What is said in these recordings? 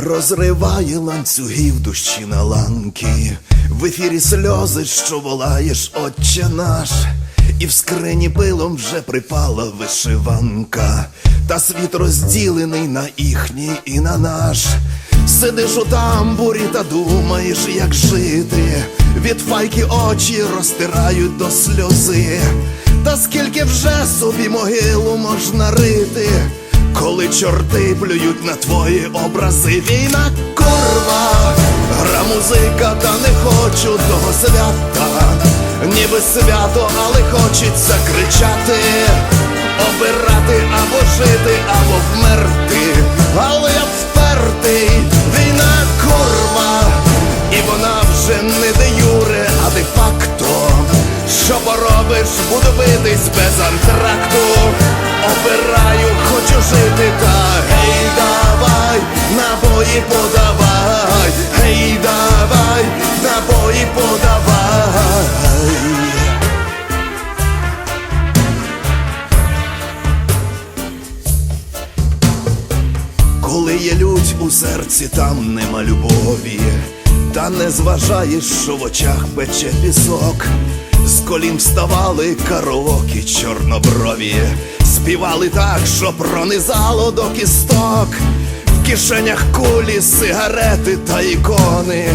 Розриває ланцюгів душі на ланки, в ефірі сльози, що волаєш, отче наш, і в скрині пилом вже припала вишиванка, та світ розділений на їхній і на наш. Сидиш у тамбурі та думаєш, як жити. Від файки очі розтирають до сльози. Та скільки вже собі могилу можна рити, чорти плюють на твої образи. Війна курва, гра музика, та не хочу того свята. Ніби свято, але хочеться кричати, обирати або жити, або вмерти. Але я впертий, війна курва, і вона вже не де юре, а де факто. Що поробиш, буду битись без антракту. Є лють у серці, там нема любові, та не зважаєш, що в очах пече пісок. З колін вставали караокі чорноброві, співали так, що пронизало до кісток, в кишенях кулі, сигарети та ікони,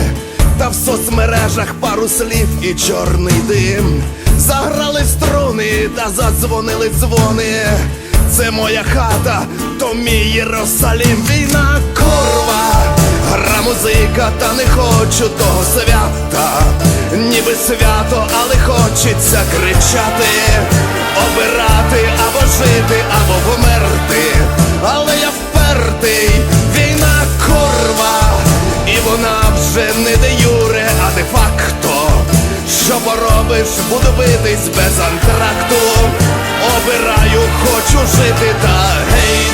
та в соцмережах пару слів і чорний дим. Заграли струни та задзвонили дзвони. Це моя хата, то мій Єрусалім, війна курва, гра музика, та не хочу того свята, ніби свято, але хочеться кричати, обирати або жити, або померти. Але я впертий, війна курва, і вона вже не де юре, а де факто. Що поробиш, буду битись без антракту. Обираю, хочу жити, та гей,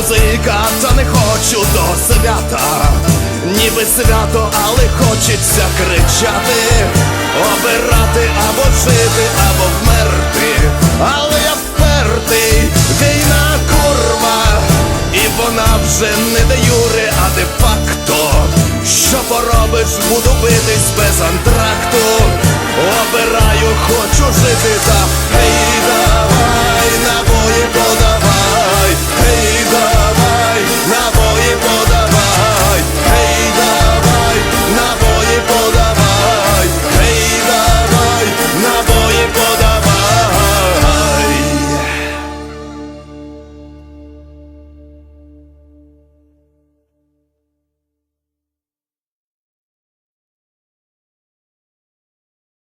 музика, та не хочу до свята, ніби свято, але хочеться кричати, обирати або жити, або вмерти,